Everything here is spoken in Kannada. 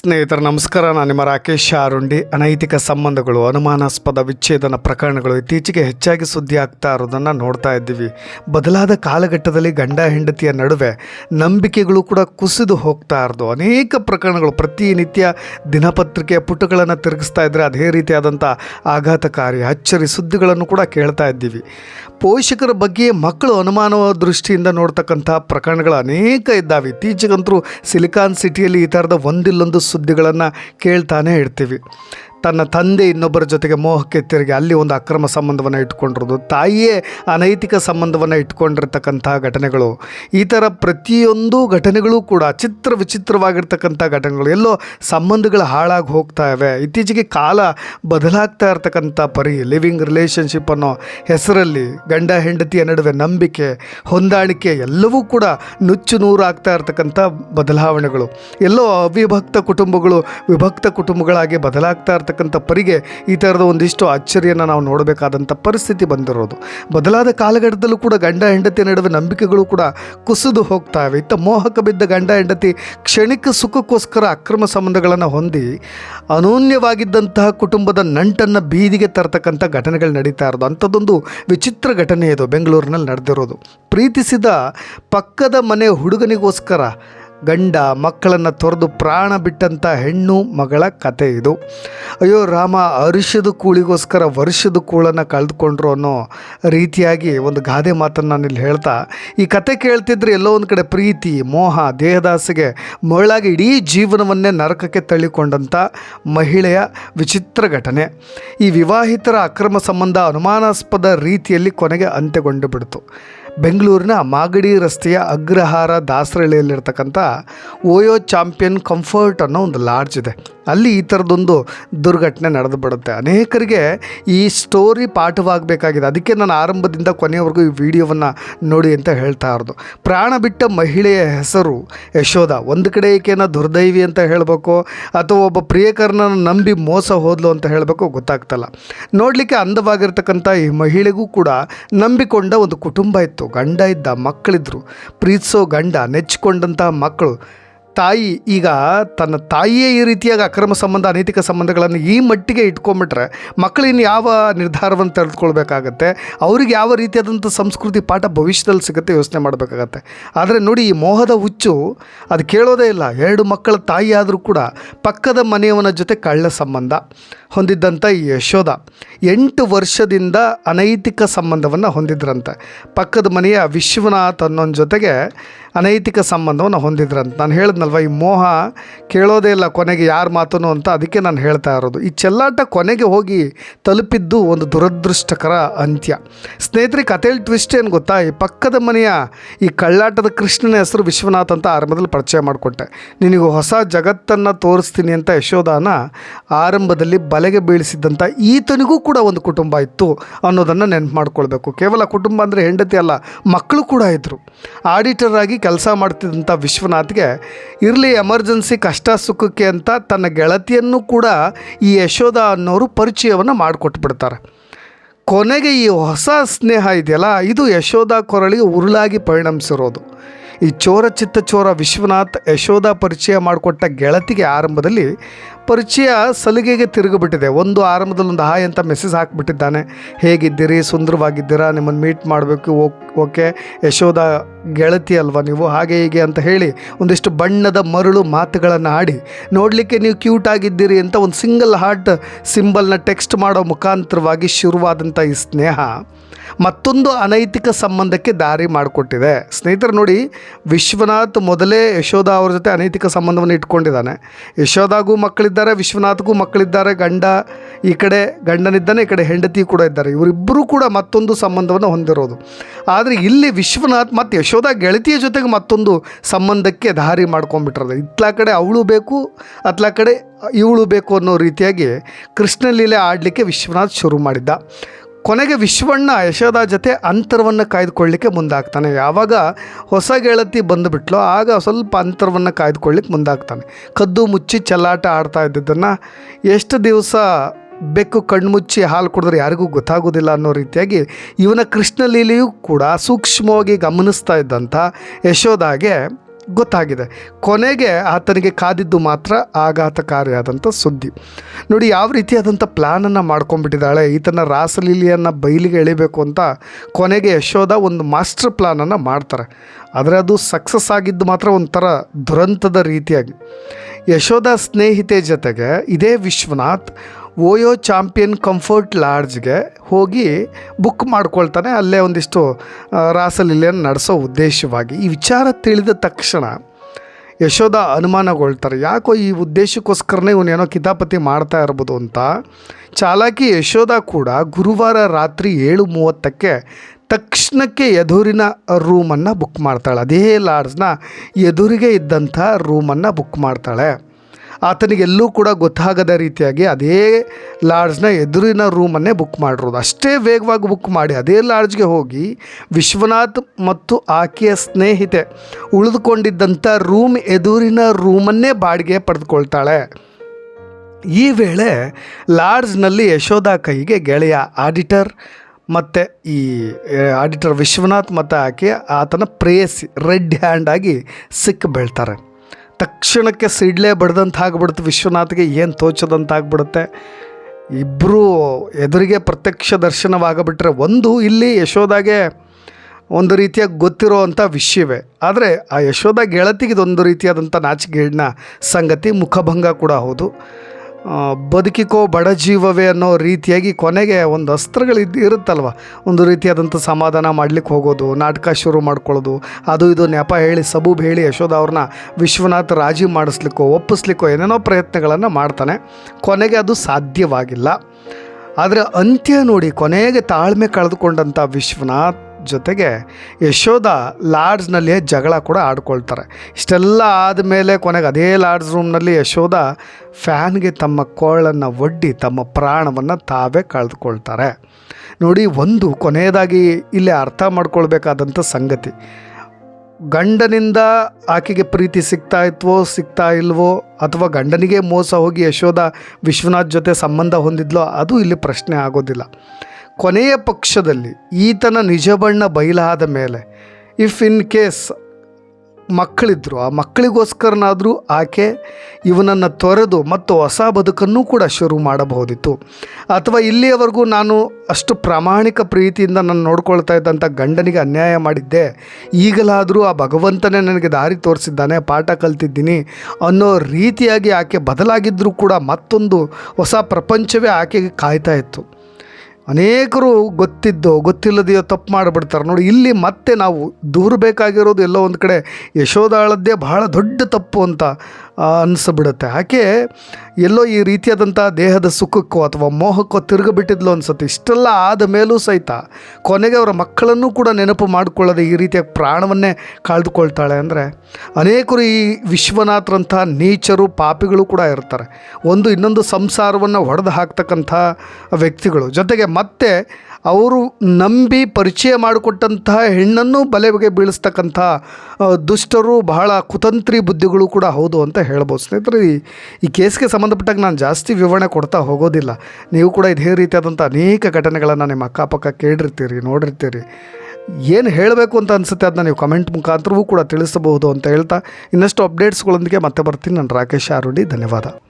ಸ್ನೇಹಿತರು, ನಮಸ್ಕಾರ. ನಾನು ನಿಮ್ಮ ರಾಕೇಶ್ ಅರುಂಡಿ. ಅನೈತಿಕ ಸಂಬಂಧಗಳು, ಅನುಮಾನಾಸ್ಪದ ವಿಚ್ಛೇದನ ಪ್ರಕರಣಗಳು ಇತ್ತೀಚೆಗೆ ಹೆಚ್ಚಾಗಿ ಸುದ್ದಿ ಆಗ್ತಾ ಇರೋದನ್ನು ನೋಡ್ತಾ ಇದ್ದೀವಿ. ಬದಲಾದ ಕಾಲಘಟ್ಟದಲ್ಲಿ ಗಂಡ, ಹೆಂಡತಿಯ ನಡುವೆ ನಂಬಿಕೆಗಳು ಕೂಡ ಕುಸಿದು ಹೋಗ್ತಾ ಇರೋದು. ಅನೇಕ ಪ್ರಕರಣಗಳು ಪ್ರತಿನಿತ್ಯ ದಿನಪತ್ರಿಕೆಯ ಪುಟಗಳನ್ನು ತಿರುಗಿಸ್ತಾ ಇದ್ದರೆ ಅದೇ ರೀತಿಯಾದಂಥ ಆಘಾತಕಾರಿ ಅಚ್ಚರಿ ಸುದ್ದಿಗಳನ್ನು ಕೂಡ ಕೇಳ್ತಾ ಇದ್ದೀವಿ. ಪೋಷಕರ ಬಗ್ಗೆ ಮಕ್ಕಳು ಅನುಮಾನವ ದೃಷ್ಟಿಯಿಂದ ನೋಡ್ತಕ್ಕಂಥ ಪ್ರಕರಣಗಳು ಅನೇಕ ಇದ್ದಾವೆ. ಇತ್ತೀಚೆಗಂತರೂ ಸಿಲಿಕಾನ್ ಸಿಟಿಯಲ್ಲಿ ಈ ಥರದ ಒಂದಿಲ್ಲೊಂದು ಸುದ್ದಿಗಳನ್ನು ಕೇಳ್ತಾನೆ ಇರ್ತೀವಿ. ತನ್ನ ತಂದೆ ಇನ್ನೊಬ್ಬರ ಜೊತೆಗೆ ಮೋಹಕ್ಕೆ ತಿರುಗಿ ಅಲ್ಲಿ ಒಂದು ಅಕ್ರಮ ಸಂಬಂಧವನ್ನು ಇಟ್ಕೊಂಡಿರೋದು. ತಾಯಿಯೇ ಅನೈತಿಕ ಸಂಬಂಧವನ್ನು ಇಟ್ಕೊಂಡಿರ್ತಕ್ಕಂಥ ಘಟನೆಗಳು. ಈ ಥರ ಪ್ರತಿಯೊಂದು ಘಟನೆಗಳು ಕೂಡ ಚಿತ್ರ ವಿಚಿತ್ರವಾಗಿರ್ತಕ್ಕಂಥ ಘಟನೆಗಳು. ಎಲ್ಲೋ ಸಂಬಂಧಗಳು ಹಾಳಾಗಿ ಹೋಗ್ತಾ ಇವೆ. ಇತ್ತೀಚೆಗೆ ಕಾಲ ಬದಲಾಗ್ತಾ ಇರ್ತಕ್ಕಂಥ ಪರಿ ಲಿವಿಂಗ್ ರಿಲೇಷನ್ಶಿಪ್ ಅನ್ನೋ ಹೆಸರಲ್ಲಿ ಗಂಡ, ಹೆಂಡತಿಯ ನಡುವೆ ನಂಬಿಕೆ, ಹೊಂದಾಣಿಕೆ ಎಲ್ಲವೂ ಕೂಡ ನುಚ್ಚು ನೂರಾಗ್ತಾ ಇರ್ತಕ್ಕಂಥ ಬದಲಾವಣೆಗಳು. ಎಲ್ಲೋ ಅವಿಭಕ್ತ ಕುಟುಂಬಗಳು ವಿಭಕ್ತ ಕುಟುಂಬಗಳಾಗಿ ಬದಲಾಗ್ತಾ ಪರಿಗೆ ಈ ಥರದ ಒಂದಿಷ್ಟು ಅಚ್ಚರಿಯನ್ನು ನಾವು ನೋಡಬೇಕಾದಂಥ ಪರಿಸ್ಥಿತಿ ಬಂದಿರೋದು. ಬದಲಾದ ಕಾಲಘಟ್ಟದಲ್ಲೂ ಕೂಡ ಗಂಡ ಹೆಂಡತಿ ನಡುವೆ ನಂಬಿಕೆಗಳು ಕೂಡ ಕುಸಿದು ಹೋಗ್ತಾ ಇವೆ. ಇತ್ತ ಮೋಹಕ ಬಿದ್ದ ಗಂಡ ಹೆಂಡತಿ ಕ್ಷಣಿಕ ಸುಖಕ್ಕೋಸ್ಕರ ಅಕ್ರಮ ಸಂಬಂಧಗಳನ್ನು ಹೊಂದಿ ಅನೂನ್ಯವಾಗಿದ್ದಂತಹ ಕುಟುಂಬದ ನಂಟನ್ನು ಬೀದಿಗೆ ತರ್ತಕ್ಕಂಥ ಘಟನೆಗಳು ನಡೀತಾ ಇರೋದು. ಅಂಥದ್ದೊಂದು ವಿಚಿತ್ರ ಘಟನೆ ಇದು ಬೆಂಗಳೂರಿನಲ್ಲಿ ನಡೆದಿರೋದು. ಪ್ರೀತಿಸಿದ ಪಕ್ಕದ ಮನೆ ಹುಡುಗನಿಗೋಸ್ಕರ ಗಂಡ ಮಕ್ಕಳನ್ನು ತೊರೆದು ಪ್ರಾಣ ಬಿಟ್ಟಂಥ ಹೆಣ್ಣು ಮಗಳ ಕತೆ ಇದು. ಅಯ್ಯೋ, ರಾಮ ಅರಿಷದ ಕೂಳಿಗೋಸ್ಕರ ವರ್ಷದ ಕೂಳನ್ನು ಕಳೆದುಕೊಂಡ್ರು ಅನ್ನೋ ರೀತಿಯಾಗಿ ಒಂದು ಗಾದೆ ಮಾತನ್ನು ನಾನು ಇಲ್ಲಿ ಹೇಳ್ತಾ, ಈ ಕತೆ ಕೇಳ್ತಿದ್ರೆ ಎಲ್ಲೋ ಒಂದು ಕಡೆ ಪ್ರೀತಿ, ಮೋಹ, ದೇಹದಾಸೆಗೆ ಮರಳಾಗಿ ಇಡೀ ಜೀವನವನ್ನೇ ನರಕಕ್ಕೆ ತಳ್ಳಿಕೊಂಡಂಥ ಮಹಿಳೆಯ ವಿಚಿತ್ರ ಘಟನೆ. ಈ ವಿವಾಹಿತರ ಅಕ್ರಮ ಸಂಬಂಧ ಅನುಮಾನಾಸ್ಪದ ರೀತಿಯಲ್ಲಿ ಕೊನೆಗೆ ಅಂತ್ಯಗೊಂಡು ಬಿಡ್ತು. ಬೆಂಗಳೂರಿನ ಮಾಗಡಿ ರಸ್ತೆಯ ಅಗ್ರಹಾರ ದಾಸರಳ್ಳಿಯಲ್ಲಿರ್ತಕ್ಕಂಥ ಓಯೋ ಚಾಂಪಿಯನ್ ಕಂಫರ್ಟ್ ಅನ್ನೋ ಒಂದು ಲಾಡ್ಜ್ ಇದೆ. ಅಲ್ಲಿ ಈ ಥರದೊಂದು ದುರ್ಘಟನೆ ನಡೆದು ಬಿಡುತ್ತೆ ಅನೇಕರಿಗೆ ಈ ಸ್ಟೋರಿ ಪಾಠವಾಗಬೇಕಾಗಿದೆ. ಅದಕ್ಕೆ ನಾನು ಆರಂಭದಿಂದ ಕೊನೆಯವರೆಗೂ ಈ ವಿಡಿಯೋವನ್ನು ನೋಡಿ ಅಂತ ಹೇಳ್ತಾ ಇರೋದು. ಪ್ರಾಣ ಬಿಟ್ಟ ಮಹಿಳೆಯ ಹೆಸರು ಯಶೋಧ. ಒಂದು ಕಡೆ ಈಕೆನ ದುರ್ದೈವಿ ಅಂತ ಹೇಳಬೇಕು, ಅಥವಾ ಒಬ್ಬ ಪ್ರಿಯಕರನನ್ನು ನಂಬಿ ಮೋಸ ಹೋದ್ಲು ಅಂತ ಹೇಳಬೇಕು ಗೊತ್ತಾಗ್ತಲ್ಲ. ನೋಡಲಿಕ್ಕೆ ಅಂದವಾಗಿರ್ತಕ್ಕಂಥ ಈ ಮಹಿಳೆಗೂ ಕೂಡ ನಂಬಿಕೊಂಡ ಒಂದು ಕುಟುಂಬ ಇತ್ತು. ಗಂಡ ಇದ್ದ ಮಕ್ಕಳಿದ್ರು. ಪ್ರೀತಿಸೋ ಗಂಡ, ನೆಚ್ಚಿಕೊಂಡಂತಹ ಮಕ್ಕಳು. ತಾಯಿ ಈಗ ತನ್ನ ತಾಯಿಯೇ ಈ ರೀತಿಯಾಗಿ ಅಕ್ರಮ ಸಂಬಂಧ, ಅನೈತಿಕ ಸಂಬಂಧಗಳನ್ನು ಈ ಮಟ್ಟಿಗೆ ಇಟ್ಕೊಂಡ್ಬಿಟ್ರೆ ಮಕ್ಕಳು ಇನ್ನು ಯಾವ ನಿರ್ಧಾರವನ್ನು ತೆಗೆದುಕೊಳ್ಬೇಕಾಗತ್ತೆ? ಅವ್ರಿಗೆ ಯಾವ ರೀತಿಯಾದಂಥ ಸಂಸ್ಕೃತಿ ಪಾಠ ಭವಿಷ್ಯದಲ್ಲಿ ಸಿಗುತ್ತೆ ಯೋಚನೆ ಮಾಡಬೇಕಾಗತ್ತೆ? ಆದರೆ ನೋಡಿ, ಈ ಮೋಹದ ಹುಚ್ಚು ಅದು ಕೇಳೋದೇ ಇಲ್ಲ. ಎರಡು ಮಕ್ಕಳ ತಾಯಿ ಆದರೂ ಕೂಡ ಪಕ್ಕದ ಮನೆಯವನ ಜೊತೆ ಕಳ್ಳ ಸಂಬಂಧ ಹೊಂದಿದ್ದಂಥ ಈ ಯಶೋಧ ಎಂಟು ವರ್ಷದಿಂದ ಅನೈತಿಕ ಸಂಬಂಧವನ್ನು ಹೊಂದಿದ್ರಂತೆ. ಪಕ್ಕದ ಮನೆಯ ವಿಶ್ವನಾಥ್ ಅನ್ನೋನ ಜೊತೆಗೆ ಅನೈತಿಕ ಸಂಬಂಧವನ್ನು ಹೊಂದಿದ್ರಂತ. ನಾನು ಹೇಳಿದ್ನಲ್ವ, ಈ ಮೋಹ ಕೇಳೋದೇ ಇಲ್ಲ ಕೊನೆಗೆ ಯಾರ ಮಾತನು ಅಂತ, ಅದಕ್ಕೆ ನಾನು ಹೇಳ್ತಾ ಇರೋದು. ಈ ಚೆಲ್ಲಾಟ ಕೊನೆಗೆ ಹೋಗಿ ತಲುಪಿದ್ದು ಒಂದು ದುರದೃಷ್ಟಕರ ಅಂತ್ಯ. ಸ್ನೇಹಿತರೆ ಕಥೆಯಲ್ಲಿ ಟ್ವಿಸ್ಟ್ ಏನು ಗೊತ್ತಾ? ಈ ಪಕ್ಕದ ಮನೆಯ ಈ ಕಳ್ಳಾಟದ ಕೃಷ್ಣನ ಹೆಸರು ವಿಶ್ವನಾಥ್ ಅಂತ ಆರಂಭದಲ್ಲಿ ಪರಿಚಯ ಮಾಡಿಕೊಟ್ಟೆ ನಿನಗೆ ಹೊಸ ಜಗತ್ತನ್ನು ತೋರಿಸ್ತೀನಿ ಅಂತ ಯಶೋಧಾನ ಆರಂಭದಲ್ಲಿ ಬಲೆಗೆ ಬೀಳಿಸಿದ್ದಂಥ ಈತನಿಗೂ ಕೂಡ ಒಂದು ಕುಟುಂಬ ಇತ್ತು ಅನ್ನೋದನ್ನು ನೆನಪು ಮಾಡ್ಕೊಳ್ಬೇಕು. ಕೇವಲ ಕುಟುಂಬ ಅಂದರೆ ಹೆಂಡತಿ ಅಲ್ಲ, ಮಕ್ಕಳು ಕೂಡ ಇದ್ದರು ಆಡಿಟರ್ ಆಗಿ ಕೆಲಸ ಮಾಡ್ತಿದ್ದಂಥ ವಿಶ್ವನಾಥ್ಗೆ ಇರಲಿ ಎಮರ್ಜೆನ್ಸಿ ಕಷ್ಟ ಸುಖಕ್ಕೆ ಅಂತ ತನ್ನ ಗೆಳತಿಯನ್ನು ಕೂಡ ಈ ಯಶೋಧ ಅನ್ನೋರು ಪರಿಚಯವನ್ನು ಮಾಡಿಕೊಟ್ಬಿಡ್ತಾರೆ. ಕೊನೆಗೆ ಈ ಹೊಸ ಸ್ನೇಹ ಇದೆಯಲ್ಲ, ಇದು ಯಶೋಧ ಕೊರಳಿಗೆ ಉರುಳಾಗಿ ಪರಿಣಮಿಸಿರೋದು. ಈ ಚೋರ ಚಿತ್ತ ಚೋರ ವಿಶ್ವನಾಥ್ ಯಶೋಧ ಪರಿಚಯ ಮಾಡಿಕೊಟ್ಟ ಗೆಳತಿಗೆ ಆರಂಭದಲ್ಲಿ ಪರಿಚಯ ಸಲಿಗೆಗೆ ತಿರುಗಿಬಿಟ್ಟಿದೆ. ಒಂದು ಆರಂಭದಲ್ಲಿ ಒಂದು ಹಾಯ್ ಅಂತ ಮೆಸೇಜ್ ಹಾಕಿಬಿಟ್ಟಿದ್ದಾನೆ. ಹೇಗಿದ್ದೀರಿ? ಸುಂದರವಾಗಿದ್ದೀರಾ? ನಿಮ್ಮನ್ನು ಮೀಟ್ ಮಾಡಬೇಕು ಓಕೆ. ಯಶೋದ ಗೆಳತಿ ಅಲ್ವಾ ನೀವು? ಹಾಗೆ ಹೀಗೆ ಅಂತ ಹೇಳಿ ಒಂದಿಷ್ಟು ಬಣ್ಣದ ಮರಳು ಮಾತುಗಳನ್ನು ಆಡಿ, ನೋಡಲಿಕ್ಕೆ ನೀವು ಕ್ಯೂಟ್ ಆಗಿದ್ದೀರಿ ಅಂತ ಒಂದು ಸಿಂಗಲ್ ಹಾರ್ಟ್ ಸಿಂಬಲ್ನ ಟೆಕ್ಸ್ಟ್ ಮಾಡೋ ಮುಖಾಂತರವಾಗಿ ಶುರುವಾದಂಥ ಈ ಸ್ನೇಹ ಮತ್ತೊಂದು ಅನೈತಿಕ ಸಂಬಂಧಕ್ಕೆ ದಾರಿ ಮಾಡಿಕೊಟ್ಟಿದೆ. ಸ್ನೇಹಿತರು ನೋಡಿ, ವಿಶ್ವನಾಥ್ ಮೊದಲೇ ಯಶೋಧ ಅವ್ರ ಜೊತೆ ಅನೈತಿಕ ಸಂಬಂಧವನ್ನು ಇಟ್ಕೊಂಡಿದ್ದಾನೆ. ಯಶೋಧಾಗೂ ಮಕ್ಕಳಿದ್ದಾರೆ ವಿಶ್ವನಾಥ್ಗೂ ಮಕ್ಕಳಿದ್ದಾರೆ, ಗಂಡ ಈ ಕಡೆ, ಗಂಡನಿದ್ದಾನೆ, ಈ ಕಡೆ ಹೆಂಡತಿ ಕೂಡ ಇದ್ದಾರೆ. ಇವರಿಬ್ಬರೂ ಕೂಡ ಮತ್ತೊಂದು ಸಂಬಂಧವನ್ನು ಹೊಂದಿರೋದು. ಆದರೆ ಇಲ್ಲಿ ವಿಶ್ವನಾಥ್ ಮತ್ತು ಯಶೋಧ ಗೆಳತಿಯ ಜೊತೆಗೆ ಮತ್ತೊಂದು ಸಂಬಂಧಕ್ಕೆ ದಾರಿ ಮಾಡ್ಕೊಂಡ್ಬಿಟ್ಟಿರೋದು ಇತ್ಲ ಕಡೆ ಅವಳು ಬೇಕು, ಅತ್ಲ ಕಡೆ ಇವಳು ಬೇಕು ಅನ್ನೋ ರೀತಿಯಾಗಿ ಕೃಷ್ಣಲೀಲೆ ಆಡಲಿಕ್ಕೆ ವಿಶ್ವನಾಥ್ ಶುರು ಮಾಡಿದ್ದ. ಕೊನೆಗೆ ವಿಶ್ವಣ್ಣ ಯಶೋಧ ಜೊತೆ ಅಂತರವನ್ನು ಕಾಯ್ದುಕೊಳ್ಳಿಕ್ಕೆ ಮುಂದಾಗ್ತಾನೆ. ಯಾವಾಗ ಹೊಸ ಗೆಳತಿ ಬಂದುಬಿಟ್ಲೋ ಆಗ ಸ್ವಲ್ಪ ಅಂತರವನ್ನು ಕಾಯ್ದುಕೊಳ್ಳಿಕ್ಕೆ ಮುಂದಾಗ್ತಾನೆ. ಕದ್ದು ಮುಚ್ಚಿ ಚೆಲ್ಲಾಟ ಆಡ್ತಾ ಇದ್ದಿದ್ದನ್ನು ಎಷ್ಟು ದಿವಸ ಬೆಕ್ಕು ಕಣ್ಮುಚ್ಚಿ ಹಾಲು ಕುಡಿದ್ರೆ ಯಾರಿಗೂ ಗೊತ್ತಾಗೋದಿಲ್ಲ ಅನ್ನೋ ರೀತಿಯಾಗಿ ಇವನ ಕೃಷ್ಣಲೀಲೆಯೂ ಕೂಡ ಸೂಕ್ಷ್ಮವಾಗಿ ಗಮನಿಸ್ತಾ ಇದ್ದಂಥ ಯಶೋದಾಗೆ ಗೊತ್ತಾಗಿದೆ. ಕೊನೆಗೆ ಆತನಿಗೆ ಕಾದಿದ್ದು ಮಾತ್ರ ಆಘಾತಕಾರಿಯಾದಂಥ ಸುದ್ದಿ. ನೋಡಿ, ಯಾವ ರೀತಿಯಾದಂಥ ಪ್ಲ್ಯಾನನ್ನು ಮಾಡ್ಕೊಂಡ್ಬಿಟ್ಟಿದ್ದಾಳೆ, ಈತನ ರಾಸಲೀಲಿಯನ್ನು ಬಯಲಿಗೆ ಎಳಿಬೇಕು ಅಂತ ಕೊನೆಗೆ ಯಶೋಧ ಒಂದು ಮಾಸ್ಟರ್ ಪ್ಲ್ಯಾನನ್ನು ಮಾಡ್ತಾರೆ. ಆದರೆ ಅದು ಸಕ್ಸಸ್ ಆಗಿದ್ದು ಮಾತ್ರ ಒಂಥರ ದುರಂತದ ರೀತಿಯಾಗಿ. ಯಶೋಧ ಸ್ನೇಹಿತೆ ಜೊತೆಗೆ ಇದೇ ವಿಶ್ವನಾಥ್ ಓಯೋ ಚಾಂಪಿಯನ್ ಕಂಫರ್ಟ್ ಲಾಡ್ಜ್ಗೆ ಹೋಗಿ ಬುಕ್ ಮಾಡ್ಕೊಳ್ತಾನೆ. ಅಲ್ಲೇ ಒಂದಿಷ್ಟು ರಾಸಲೀಲೆಯನ್ನು ನಡೆಸೋ ಉದ್ದೇಶವಾಗಿ. ಈ ವಿಚಾರ ತಿಳಿದ ತಕ್ಷಣ ಯಶೋಧ ಅನುಮಾನಗೊಳ್ತಾರೆ, ಯಾಕೋ ಈ ಉದ್ದೇಶಕ್ಕೋಸ್ಕರನೇ ಇವನೇನೋ ಕಿತಾಪತಿ ಮಾಡ್ತಾ ಇರ್ಬೋದು ಅಂತ. ಚಾಲಾಕಿ ಯಶೋಧ ಕೂಡ ಗುರುವಾರ ರಾತ್ರಿ ಏಳು ಮೂವತ್ತಕ್ಕೆ ತಕ್ಷಣಕ್ಕೆ ಎದುರಿನ ರೂಮನ್ನು ಬುಕ್ ಮಾಡ್ತಾಳೆ. ಅದೇ ಲಾಡ್ಜ್ನ ಎದುರಿಗೆ ಇದ್ದಂಥ ರೂಮನ್ನು ಬುಕ್ ಮಾಡ್ತಾಳೆ. ಆತನಿಗೆಲ್ಲೂ ಕೂಡ ಗೊತ್ತಾಗದ ರೀತಿಯಾಗಿ ಅದೇ ಲಾಡ್ಜ್ನ ಎದುರಿನ ರೂಮನ್ನೇ ಬುಕ್ ಮಾಡಿರೋದು. ಅಷ್ಟೇ ವೇಗವಾಗಿ ಬುಕ್ ಮಾಡಿ ಅದೇ ಲಾಡ್ಜ್ಗೆ ಹೋಗಿ ವಿಶ್ವನಾಥ್ ಮತ್ತು ಆಕೆಯ ಸ್ನೇಹಿತೆ ಉಳಿದುಕೊಂಡಿದ್ದಂಥ ರೂಮ್ ಎದುರಿನ ರೂಮನ್ನೇ ಬಾಡಿಗೆ ಪಡೆದುಕೊಳ್ತಾಳೆ. ಈ ವೇಳೆ ಲಾಡ್ಜ್ನಲ್ಲಿ ಯಶೋಧ ಕೈಗೆ ಗೆಳೆಯ ಆಡಿಟರ್ ಮತ್ತು ಈ ಆಡಿಟರ್ ವಿಶ್ವನಾಥ್ ಮತ್ತು ಆಕೆ ಆತನ ಪ್ರೇಯಸಿ, ರೆಡ್ ಹ್ಯಾಂಡ್ ಆಗಿ ಬೆಳ್ತಾರೆ ಬೀಳ್ತಾರೆ. ತಕ್ಷಣಕ್ಕೆ ಸಿಡ್ಲೆ ಬಡ್ದಂತ ಆಗ್ಬಿಡುತ್ತೆ. ವಿಶ್ವನಾಥ್ಗೆ ಏನು ತೋಚದಂತ ಆಗ್ಬಿಡುತ್ತೆ. ಇಬ್ಬರು ಎದುರಿಗೆ ಪ್ರತ್ಯಕ್ಷ ದರ್ಶನವಾಗಬಿಟ್ರೆ ಒಂದು ಇಲ್ಲಿ ಯಶೋದಾಗೆ ಒಂದು ರೀತಿಯಾಗಿ ಗೊತ್ತಿರೋ ಅಂಥ ವಿಷಯವೇ. ಆದರೆ ಆ ಯಶೋಧ ಗೆಳತಿಗೆ ಇದೊಂದು ರೀತಿಯಾದಂಥ ನಾಚಿಕೆಗೇಡಿನ ಸಂಗತಿ ಮುಖಭಂಗ ಕೂಡ ಹೌದು. ಬದುಕಿಕೋ ಬಡ ಜೀವವೇ ಅನ್ನೋ ರೀತಿಯಾಗಿ ಕೊನೆಗೆ ಒಂದು ಅಸ್ತ್ರಗಳು ಇದ್ದು ಇರುತ್ತಲ್ವ? ಒಂದು ರೀತಿಯಾದಂಥ ಸಮಾಧಾನ ಮಾಡ್ಲಿಕ್ಕೆ ಹೋಗೋದು, ನಾಟಕ ಶುರು ಮಾಡ್ಕೊಳ್ಳೋದು, ಅದು ಇದು ನೆಪ ಹೇಳಿ, ಸಬೂಬ್ ಹೇಳಿ, ಯಶೋಧ ಅವ್ರನ್ನ ವಿಶ್ವನಾಥ್ ರಾಜಿ ಮಾಡಿಸ್ಲಿಕ್ಕೋ, ಒಪ್ಪಿಸ್ಲಿಕ್ಕೋ ಏನೇನೋ ಪ್ರಯತ್ನಗಳನ್ನು ಮಾಡ್ತಾನೆ. ಕೊನೆಗೆ ಅದು ಸಾಧ್ಯವಾಗಿಲ್ಲ. ಆದರೆ ಅಂತ್ಯ ನೋಡಿ ಕೊನೆಗೆ ತಾಳ್ಮೆ ಕಳೆದುಕೊಂಡಂಥ ವಿಶ್ವನಾಥ್ ಜೊತೆಗೆ ಯಶೋಧ ಲಾಡ್ಜ್ನಲ್ಲಿಯೇ ಜಗಳ ಕೂಡ ಆಡ್ಕೊಳ್ತಾರೆ. ಇಷ್ಟೆಲ್ಲ ಆದಮೇಲೆ ಕೊನೆಗೆ ಅದೇ ಲಾಡ್ಜ್ ರೂಮ್ನಲ್ಲಿ ಯಶೋಧ ಫ್ಯಾನ್ಗೆ ತಮ್ಮ ಕೋಳನ್ನು ಒಡ್ಡಿ ತಮ್ಮ ಪ್ರಾಣವನ್ನು ತಾವೇ ಕಳೆದುಕೊಳ್ತಾರೆ. ನೋಡಿ, ಒಂದು ಕೊನೆಯದಾಗಿ ಇಲ್ಲಿ ಅರ್ಥ ಮಾಡ್ಕೊಳ್ಬೇಕಾದಂಥ ಸಂಗತಿ. ಗಂಡನಿಂದ ಆಕೆಗೆ ಪ್ರೀತಿ ಸಿಗ್ತಾ ಇತ್ವೋ, ಸಿಗ್ತಾ ಇಲ್ವೋ, ಅಥವಾ ಗಂಡನಿಗೆ ಮೋಸ ಹೋಗಿ ಯಶೋಧ ವಿಶ್ವನಾಥ್ ಜೊತೆ ಸಂಬಂಧ ಹೊಂದಿದ್ಲೋ, ಅದು ಇಲ್ಲಿ ಪ್ರಶ್ನೆ ಆಗೋದಿಲ್ಲ. ಕೊನೆಯ ಪಕ್ಷದಲ್ಲಿ ಈತನ ನಿಜ ಬಣ್ಣ ಬಯಲಾದ ಮೇಲೆ, ಇಫ್ ಇನ್ ಕೇಸ್ ಮಕ್ಕಳಿದ್ರು, ಆ ಮಕ್ಕಳಿಗೋಸ್ಕರನಾದರೂ ಆಕೆ ಇವನನ್ನು ತೊರೆದು ಮತ್ತು ಹೊಸ ಬದುಕನ್ನು ಕೂಡ ಶುರು ಮಾಡಬಹುದಿತ್ತು. ಅಥವಾ ಇಲ್ಲಿಯವರೆಗೂ ನಾನು ಅಷ್ಟು ಪ್ರಾಮಾಣಿಕ ಪ್ರೀತಿಯಿಂದ ನಾನು ನೋಡ್ಕೊಳ್ತಾ ಇದ್ದಂಥ ಗಂಡನಿಗೆ ಅನ್ಯಾಯ ಮಾಡಿದ್ದೆ. ಈಗಲಾದರೂ ಆ ಭಗವಂತನೇ ನನಗೆ ದಾರಿ ತೋರಿಸಿದ್ದಾನೆ, ಪಾಠ ಕಲ್ತಿದ್ದೀನಿ ಅನ್ನೋ ರೀತಿಯಾಗಿ ಆಕೆ ಬದಲಾಗಿದ್ದರೂ ಕೂಡ ಮತ್ತೊಂದು ಹೊಸ ಪ್ರಪಂಚವೇ ಆಕೆಗೆ ಕಾಯ್ತಾ ಇತ್ತು. ಅನೇಕರು ಗೊತ್ತಿದ್ದೋ, ಗೊತ್ತಿಲ್ಲದೆಯೋ ತಪ್ಪು ಮಾಡಿಬಿಡ್ತಾರೆ. ನೋಡಿ, ಇಲ್ಲಿ ಮತ್ತೆ ನಾವು ದೂರಬೇಕಾಗಿರೋದು ಎಲ್ಲೋ ಒಂದು ಕಡೆ ಯಶೋದಾಳದ್ದೇ ಬಹಳ ದೊಡ್ಡ ತಪ್ಪು ಅಂತ ಆ, ಅನಿಸ್ಬಿಡುತ್ತೆ ಆಕೆ ಎಲ್ಲೋ ಈ ರೀತಿಯಾದಂಥ ದೇಹದ ಸುಖಕ್ಕೋ ಅಥವಾ ಮೋಹಕ್ಕೋ ತಿರುಗಿಬಿಟ್ಟಿದ್ಲು ಅನ್ಸುತ್ತೆ. ಇಷ್ಟೆಲ್ಲ ಆದ ಮೇಲೂ ಸಹಿತ ಕೊನೆಗೆ ಅವರ ಮಕ್ಕಳನ್ನು ಕೂಡ ನೆನಪು ಮಾಡಿಕೊಳ್ಳದೆ ಈ ರೀತಿಯ ಪ್ರಾಣವನ್ನೇ ಕಳೆದುಕೊಳ್ತಾಳೆ ಅಂದರೆ ಅನೇಕರು ಈ ವಿಶ್ವನಾಥರಂಥ ನೀಚರು ಪಾಪಿಗಳು ಕೂಡ ಇರ್ತಾರೆ. ಒಂದು ಇನ್ನೊಂದು ಸಂಸಾರವನ್ನು ಹೊಡೆದು ಹಾಕ್ತಕ್ಕಂಥ ವ್ಯಕ್ತಿಗಳು. ಜೊತೆಗೆ ಮತ್ತೆ ಅವರು ನಂಬಿ ಪರಿಚಯ ಮಾಡಿಕೊಟ್ಟಂತಹ ಹೆಣ್ಣನ್ನು ಬಲೆಗೆ ಬೀಳಿಸ್ತಕ್ಕಂಥ ದುಷ್ಟರು, ಬಹಳ ಕುತಂತ್ರಿ ಬುದ್ಧಿಗಳು ಕೂಡ ಹೌದು ಅಂತ ಹೇಳ್ಬೋದು. ಸ್ನೇಹಿತರೆ ಈ- ಕೇಸ್ಗೆ ಸಂಬಂಧಪಟ್ಟಾಗ ನಾನು ಜಾಸ್ತಿ ವಿವರಣೆ ಕೊಡ್ತಾ ಹೋಗೋದಿಲ್ಲ. ನೀವು ಕೂಡ ಇದೇ ರೀತಿಯಾದಂಥ ಅನೇಕ ಘಟನೆಗಳನ್ನು ನಿಮ್ಮ ಅಕ್ಕಪಕ್ಕ ಕೇಳಿರ್ತೀರಿ, ನೋಡಿರ್ತೀರಿ. ಏನು ಹೇಳಬೇಕು ಅಂತ ಅನಿಸುತ್ತೆ ಅದನ್ನ ನೀವು ಕಮೆಂಟ್ ಮುಖಾಂತರವೂ ಕೂಡ ತಿಳಿಸಬಹುದು ಅಂತ ಹೇಳ್ತಾ ಇನ್ನಷ್ಟು ಅಪ್ಡೇಟ್ಸ್ಗಳೊಂದಿಗೆ ಮತ್ತೆ ಬರ್ತೀನಿ. ನಾನು ರಾಕೇಶ್ ಆರುಡಿ, ಧನ್ಯವಾದ.